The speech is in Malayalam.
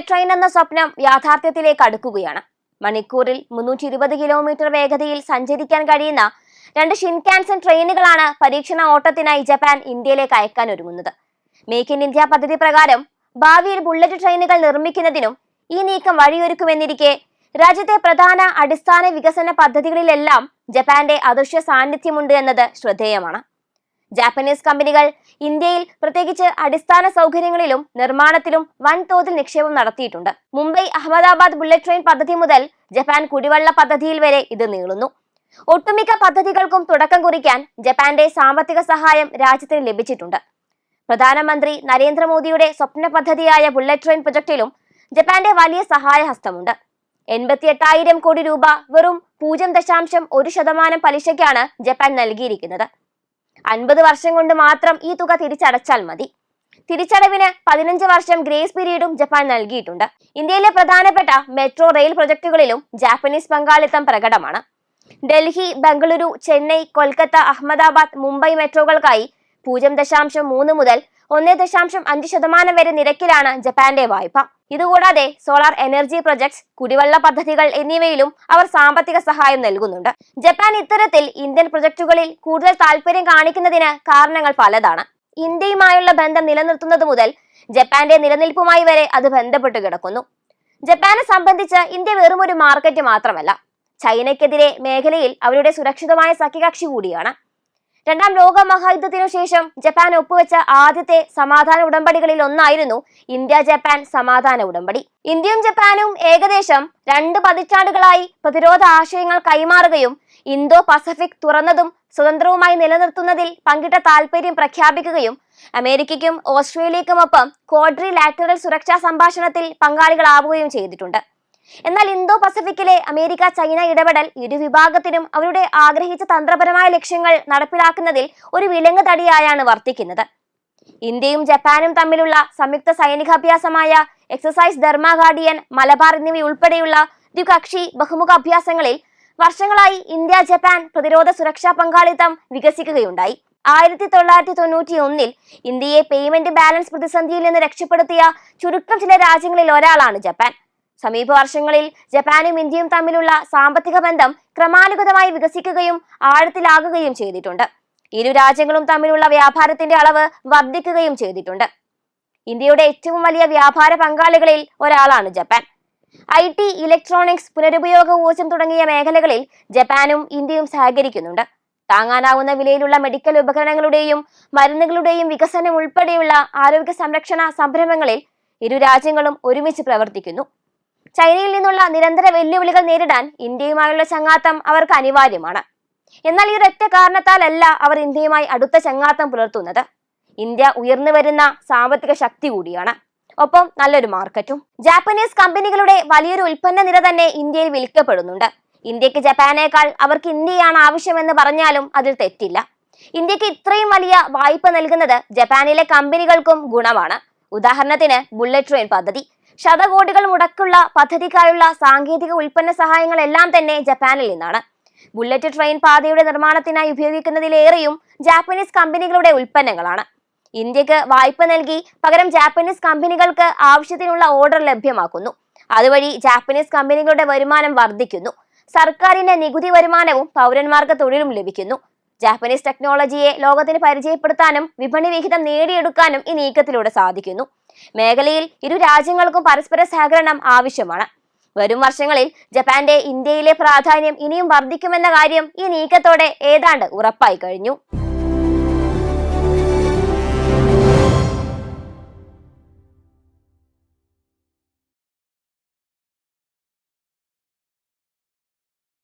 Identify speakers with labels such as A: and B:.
A: ബുള്ളറ്റ് ട്രെയിൻ എന്ന സ്വപ്നം യാഥാർത്ഥ്യത്തിലേക്ക് അടുക്കുകയാണ്. മണിക്കൂറിൽ മുന്നൂറ്റി ഇരുപത് കിലോമീറ്റർ വേഗതയിൽ സഞ്ചരിക്കാൻ കഴിയുന്ന രണ്ട് ഷിൻകാൻസൻ ട്രെയിനുകളാണ് പരീക്ഷണ ഓട്ടത്തിനായി ജപ്പാൻ ഇന്ത്യയിലേക്ക് അയക്കാൻ ഒരുങ്ങുന്നത്. മേക്ക് ഇൻ ഇന്ത്യ പദ്ധതി പ്രകാരം ഭാവിയിൽ ബുള്ളറ്റ് ട്രെയിനുകൾ നിർമ്മിക്കുന്നതിനും ഈ നീക്കം വഴിയൊരുക്കുമെന്നിരിക്കെ രാജ്യത്തെ പ്രധാന അടിസ്ഥാന വികസന പദ്ധതികളിലെല്ലാം ജപ്പാന്റെ അദൃശ്യ സാന്നിധ്യമുണ്ട് എന്നത് ശ്രദ്ധേയമാണ്. ജാപ്പനീസ് കമ്പനികൾ ഇന്ത്യയിൽ പ്രത്യേകിച്ച് അടിസ്ഥാന സൗകര്യങ്ങളിലും നിർമ്മാണത്തിലും വൻതോതിൽ നിക്ഷേപം നടത്തിയിട്ടുണ്ട്. മുംബൈ അഹമ്മദാബാദ് ബുള്ളറ്റ് ട്രെയിൻ പദ്ധതി മുതൽ ജപ്പാൻ കുടിവെള്ള പദ്ധതിയിൽ വരെ ഇത് നീളുന്നു. ഒട്ടുമിക്ക പദ്ധതികൾക്കും തുടക്കം കുറിക്കാൻ ജപ്പാന്റെ സാമ്പത്തിക സഹായം രാജ്യത്തിന് ലഭിച്ചിട്ടുണ്ട്. പ്രധാനമന്ത്രി നരേന്ദ്രമോദിയുടെ സ്വപ്ന പദ്ധതിയായ ബുള്ളറ്റ് ട്രെയിൻ പ്രൊജക്ടിലും ജപ്പാന്റെ വലിയ സഹായഹസ്തമുണ്ട്. എൺപത്തി എട്ടായിരം കോടി രൂപ വെറും പൂജ്യം ദശാംശം ഒരു ശതമാനം പലിശയ്ക്കാണ് ജപ്പാൻ നൽകിയിരിക്കുന്നത്. അൻപത് വർഷം കൊണ്ട് മാത്രം ഈ തുക തിരിച്ചടച്ചാൽ മതി. തിരിച്ചടവിന് പതിനഞ്ച് വർഷം ഗ്രേസ് പീരീഡും ജപ്പാൻ നൽകിയിട്ടുണ്ട്. ഇന്ത്യയിലെ പ്രധാനപ്പെട്ട മെട്രോ റെയിൽ പ്രൊജക്ടുകളിലും ജാപ്പനീസ് പങ്കാളിത്തം പ്രകടമാണ്. ഡൽഹി ബംഗളൂരു ചെന്നൈ കൊൽക്കത്ത അഹമ്മദാബാദ് മുംബൈ മെട്രോകൾക്കായി പൂജ്യം ദശാംശം മൂന്ന് മുതൽ ഒന്ന് ദശാംശം അഞ്ച് ശതമാനം വരെ നിരക്കിലാണ് ജപ്പാന്റെ വായ്പ. ഇതുകൂടാതെ സോളാർ എനർജി പ്രൊജക്ട്സ് കുടിവെള്ള പദ്ധതികൾ എന്നിവയിലും അവർ സാമ്പത്തിക സഹായം നൽകുന്നുണ്ട്. ജപ്പാൻ ഇത്തരത്തിൽ ഇന്ത്യൻ പ്രൊജക്ടുകളിൽ കൂടുതൽ താല്പര്യം കാണിക്കുന്നതിന് കാരണങ്ങൾ പലതാണ്. ഇന്ത്യയുമായുള്ള ബന്ധം നിലനിർത്തുന്നത് മുതൽ ജപ്പാന്റെ നിലനിൽപ്പുമായി വരെ അത് ബന്ധപ്പെട്ട് കിടക്കുന്നു. ജപ്പാനെ സംബന്ധിച്ച് ഇന്ത്യ വെറും ഒരു മാർക്കറ്റ് മാത്രമല്ല. ചൈനയ്ക്കെതിരെ മേഖലയിൽ അവരുടെ സുരക്ഷിതമായ സഖ്യകക്ഷി കൂടിയാണ്. രണ്ടാം ലോക മഹായുദ്ധത്തിനു ശേഷം ജപ്പാൻ ഒപ്പുവെച്ച ആദ്യത്തെ സമാധാന ഉടമ്പടികളിൽ ഒന്നായിരുന്നു ഇന്ത്യ ജപ്പാൻ സമാധാന ഉടമ്പടി. ഇന്ത്യയും ജപ്പാനും ഏകദേശം രണ്ട് പതിറ്റാണ്ടുകളായി പ്രതിരോധ ആശയങ്ങൾ കൈമാറുകയും ഇന്തോ പസഫിക് തുറന്നതും സ്വതന്ത്രവുമായി നിലനിർത്തുന്നതിൽ പങ്കിട്ട താൽപര്യം പ്രഖ്യാപിക്കുകയും അമേരിക്കയ്ക്കും ഓസ്ട്രേലിയക്കുമൊപ്പം ക്വാഡ്രി ലാറ്ററൽ സുരക്ഷാ സംഭാഷണത്തിൽ പങ്കാളികളാവുകയും ചെയ്തിട്ടുണ്ട്. എന്നാൽ ഇന്തോ പസഫിക്കിലെ അമേരിക്ക ചൈന ഇടപെടൽ ഇരു വിഭാഗത്തിനും അവരുടെ ആഗ്രഹിച്ച തന്ത്രപരമായ ലക്ഷ്യങ്ങൾ നടപ്പിലാക്കുന്നതിൽ ഒരു വിലങ്ങ് തടിയായാണ് വർത്തിക്കുന്നത്. ഇന്ത്യയും ജപ്പാനും തമ്മിലുള്ള സംയുക്ത സൈനികാഭ്യാസമായ എക്സസൈസ് ധർമ്മ ഗാർഡിയൻ മലബാർ എന്നിവയുൾപ്പെടെയുള്ള ദ്വികക്ഷി ബഹുമുഖ അഭ്യാസങ്ങളിൽ വർഷങ്ങളായി ഇന്ത്യ ജപ്പാൻ പ്രതിരോധ സുരക്ഷാ പങ്കാളിത്തം വികസിക്കുകയുണ്ടായി. ആയിരത്തി തൊള്ളായിരത്തി തൊണ്ണൂറ്റി ഒന്നിൽ ഇന്ത്യയെ പേയ്മെന്റ് ബാലൻസ് പ്രതിസന്ധിയിൽ നിന്ന് രക്ഷപ്പെടുത്തിയ ചുരുക്കം ചില രാജ്യങ്ങളിൽ ഒരാളാണ് ജപ്പാൻ. സമീപ വർഷങ്ങളിൽ ജപ്പാനും ഇന്ത്യയും തമ്മിലുള്ള സാമ്പത്തിക ബന്ധം ക്രമാനുഗതമായി വികസിക്കുകയും ആഴത്തിലാകുകയും ചെയ്തിട്ടുണ്ട്. ഇരു രാജ്യങ്ങളും തമ്മിലുള്ള വ്യാപാരത്തിന്റെ അളവ് വർദ്ധിക്കുകയും ചെയ്തിട്ടുണ്ട്. ഇന്ത്യയുടെ ഏറ്റവും വലിയ വ്യാപാര പങ്കാളികളിൽ ഒരാളാണ് ജപ്പാൻ. ഐ ടി ഇലക്ട്രോണിക്സ് പുനരുപയോഗ ഊർജം തുടങ്ങിയ മേഖലകളിൽ ജപ്പാനും ഇന്ത്യയും സഹകരിക്കുന്നുണ്ട്. താങ്ങാനാവുന്ന വിലയിലുള്ള മെഡിക്കൽ ഉപകരണങ്ങളുടെയും മരുന്നുകളുടെയും വികസനം ഉൾപ്പെടെയുള്ള ആരോഗ്യ സംരക്ഷണ സംരംഭങ്ങളിൽ ഇരു രാജ്യങ്ങളും ഒരുമിച്ച് പ്രവർത്തിക്കുന്നു. ചൈനയിൽ നിന്നുള്ള നിരന്തര വെല്ലുവിളികൾ നേരിടാൻ ഇന്ത്യയുമായുള്ള ചങ്ങാത്തം അവർക്ക് അനിവാര്യമാണ്. എന്നാൽ ഈ ഒരൊറ്റ കാരണത്താലല്ല അവർ ഇന്ത്യയുമായി അടുത്ത ചങ്ങാത്തം പുലർത്തുന്നത്. ഇന്ത്യ ഉയർന്നു വരുന്ന സാമ്പത്തിക ശക്തി കൂടിയാണ്. ഒപ്പം നല്ലൊരു മാർക്കറ്റും. ജാപ്പനീസ് കമ്പനികളുടെ വലിയൊരു ഉൽപ്പന്ന നിര തന്നെ ഇന്ത്യയിൽ വിൽക്കപ്പെടുന്നുണ്ട്. ഇന്ത്യയ്ക്ക് ജപ്പാനേക്കാൾ അവർക്ക് ഇന്ത്യയാണ് ആവശ്യമെന്ന് പറഞ്ഞാലും അതിൽ തെറ്റില്ല. ഇന്ത്യയ്ക്ക് ഇത്രയും വലിയ വായ്പ നൽകുന്നത് ജപ്പാനിലെ കമ്പനികൾക്കും ഗുണമാണ്. ഉദാഹരണത്തിന് ബുള്ളറ്റ് ട്രെയിൻ പദ്ധതി. ശതകോടികൾ മുടക്കുള്ള പദ്ധതിക്കായുള്ള സാങ്കേതിക ഉൽപ്പന്ന സഹായങ്ങളെല്ലാം തന്നെ ജപ്പാനിൽ നിന്നാണ്. ബുള്ളറ്റ് ട്രെയിൻ പാതയുടെ നിർമ്മാണത്തിനായി ഉപയോഗിക്കുന്നതിലേറെയും ജാപ്പനീസ് കമ്പനികളുടെ ഉൽപ്പന്നങ്ങളാണ്. ഇന്ത്യയ്ക്ക് വായ്പ നൽകി പകരം ജാപ്പനീസ് കമ്പനികൾക്ക് ആവശ്യത്തിനുള്ള ഓർഡർ ലഭ്യമാക്കുന്നു. അതുവഴി ജാപ്പനീസ് കമ്പനികളുടെ വരുമാനം വർദ്ധിക്കുന്നു. സർക്കാരിന്റെ നികുതി വരുമാനവും പൗരന്മാർക്ക് തൊഴിലും ലഭിക്കുന്നു. ജാപ്പനീസ് ടെക്നോളജിയെ ലോകത്തിന് പരിചയപ്പെടുത്താനും വിപണി വിഹിതം നേടിയെടുക്കാനും ഈ നീക്കത്തിലൂടെ സാധിക്കുന്നു. മേഖലയിൽ ഇരു രാജ്യങ്ങൾക്കും പരസ്പര സഹകരണം ആവശ്യമാണ്. വരും വർഷങ്ങളിൽ ജപ്പാന്റെ ഇന്ത്യയിലെ പ്രാധാന്യം ഇനിയും വർദ്ധിക്കുമെന്ന കാര്യം ഈ നീക്കത്തോടെ ഏതാണ്ട് ഉറപ്പായി കഴിഞ്ഞു.